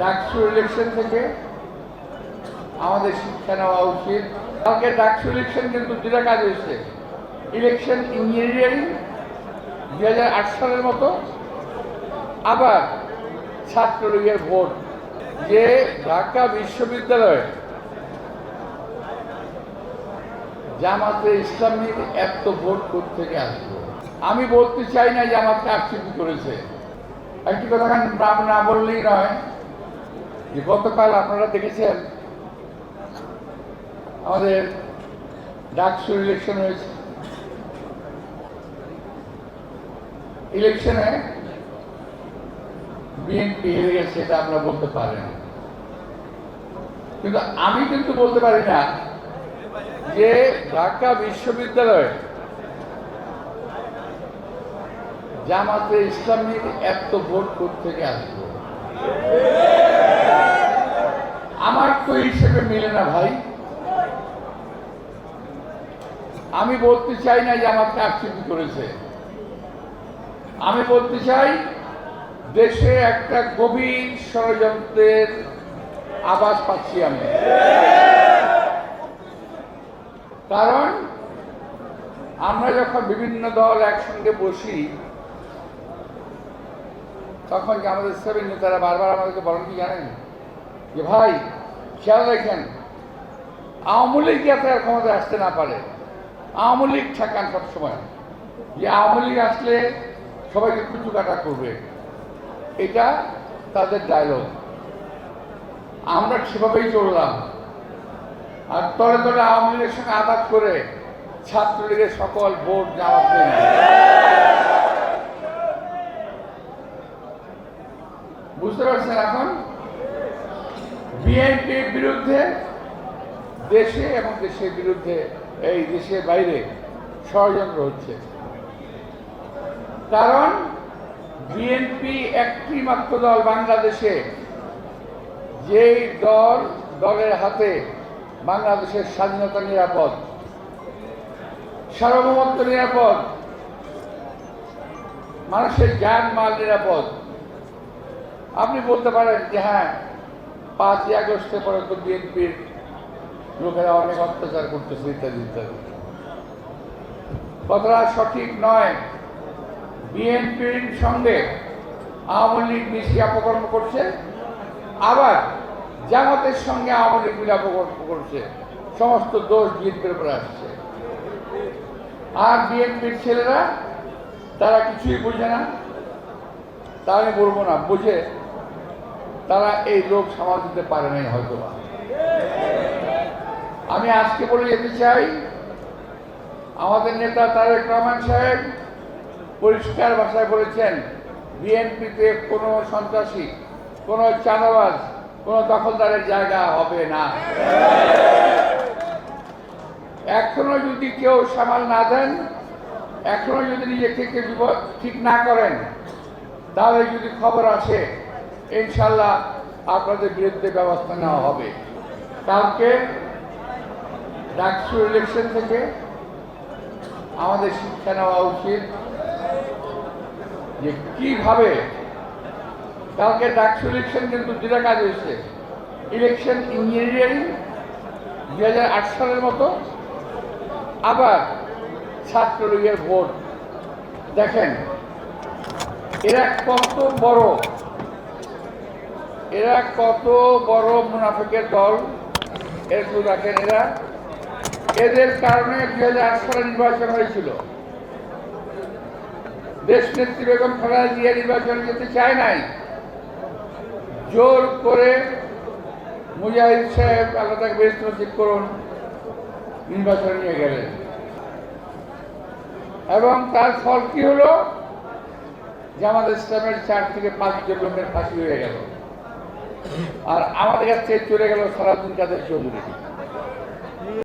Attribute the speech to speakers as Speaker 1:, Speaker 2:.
Speaker 1: DUCSU election থেকে আমাদের শিক্ষা নেওয়া উচিত। কালকে ডাকসু ইলেকশন কিন্তু দুটা কাজ হয়েছে। ইলেকশন ইঞ্জিনিয়ারিং আট সালের মতো, আবার ছাত্রলীগের ভোট। যে ঢাকা বিশ্ববিদ্যালয়ে জামাতে ইসলামীর এত ভোট থেকে আসবে? আমি বলতে চাই না জামাতকে আকৃতি করেছে। একটি কথা না বললেই নয় গতকাল আপনারা দেখেছেন, আমাদের ডাকসু ইলেকশন হয়েছে ইলেকশনে বিএনপি হেরে গেছে এটা আমরা বলতে পারেন। কিন্তু আমি কিন্তু বলতে পারি না যে ঢাকা বিশ্ববিদ্যালয়ে জামাতে ইসলামীর এত ভোট আসবে? আমার তো হিসেবে মিলে না ভাই। আমি বলতে চাই না যে আমাকে আকৃতি করেছে। আমি বলতে চাই, দেশে একটা গভীর ষড়যন্ত্রের আবাস পাচ্ছি আমি। কারণ, আমরা যখন বিভিন্ন দল একসঙ্গে বসি, তখন আমাদের সেভেন নেতারা বারবার আমাদেরকে বলেন কি জানেন? যে ভাই খেয়াল রাখেন, আওয়ামী লীগ যাতে আর ক্ষমতায় আসতে না পারে, আওয়ামী লীগ ঠেকান সবসময়। যে আওয়ামী লীগ আসলে সবাইকে কুচু কাটা করবে, এটা তাদের ডায়লগ আমরা সেভাবেই চললাম। আর তরে তলে আওয়ামী লীগের সঙ্গে আঘাত করে ছাত্রলীগের সকল ভোট জামাতে বুঝতে পারছেন এখন? বিএনপির বিরুদ্ধে দেশে এবং দেশের বিরুদ্ধে, এই দেশের বাইরে ষড়যন্ত্র হচ্ছে। কারণ বিএনপি একটি মাত্র দল বাংলাদেশে, যেই দল, দলের হাতে বাংলাদেশের স্বাধীনতা নিরাপদ, সার্বভৌমত্ব নিরাপদ, মানুষের যান মাল নিরাপদ। আপনি বলতে পারেন যে হ্যাঁ পাঁচই আগস্টের পরে তো বিএনপির লোকেরা অনেক অত্যাচার করতেছে, ইত্যাদি ইত্যাদি। কথাটা সঠিক নয়। বিএনপির সঙ্গে আওয়ামী লীগ মিশিয়ে অপকর্ম করছে, আবার জামাতের সঙ্গে আওয়ামী লীগ মিলে অপকর্ম করছে, সমস্ত দোষ বিএনপির উপরে আসছে। আর বিএনপির ছেলেরা, তারা কিছুই বোঝে না। তা আমি বলব না, বুঝে। তারা এই লোক সামাল দিতে পারে নাই হয়তো আমি আজকে বলে যেতে চাই আমাদের নেতা তারেক রহমান সাহেব পরিষ্কার ভাষায় বলেছেন, বিএনপিতে কোনো সন্ত্রাসী, কোনো চাঁদাবাজ, কোনো দখলদারের জায়গা হবে না। এখনও যদি কেউ সামাল না দেন, এখনও যদি নিজেকে ঠিক না করেন, তাহলে যদি খবর আসে ইনশাল্লাহ আপনাদের বিরুদ্ধে ব্যবস্থা নেওয়া হবে। কালকে ডাকসু ইলেকশন থেকে আমাদের শিক্ষা নেওয়া উচিত যে কীভাবে কালকে ডাকসু ইলেকশন কিন্তু দুটা কাজ হয়েছে। ইলেকশন ইঞ্জিনিয়ারিং দুই হাজার আট সালের মতো, আবার ছাত্রলীগের ভোট। দেখেন, এরা কত বড় এরা কত বড় মুনাফিকের দল? একটু দেখেন এরা। এদের কারণে দুই হাজার আট সালে নির্বাচন হয়েছিল। দেশ নেত্রী বেগম খালেদা নির্বাচন যেতে চায় নাই। জোর করে মুজাহিদ সাহেব আল্লাহ তাকে বেশ করুন, নির্বাচনে নিয়ে গেলেন। এবং তার ফল কি হলো? জামাত ইসলামের চার থেকে পাঁচজন লোকের ফাঁসি হয়ে গেল। আর আমাদের কাছ থেকে চলে গেল সারাদিন কাদের চৌধুরী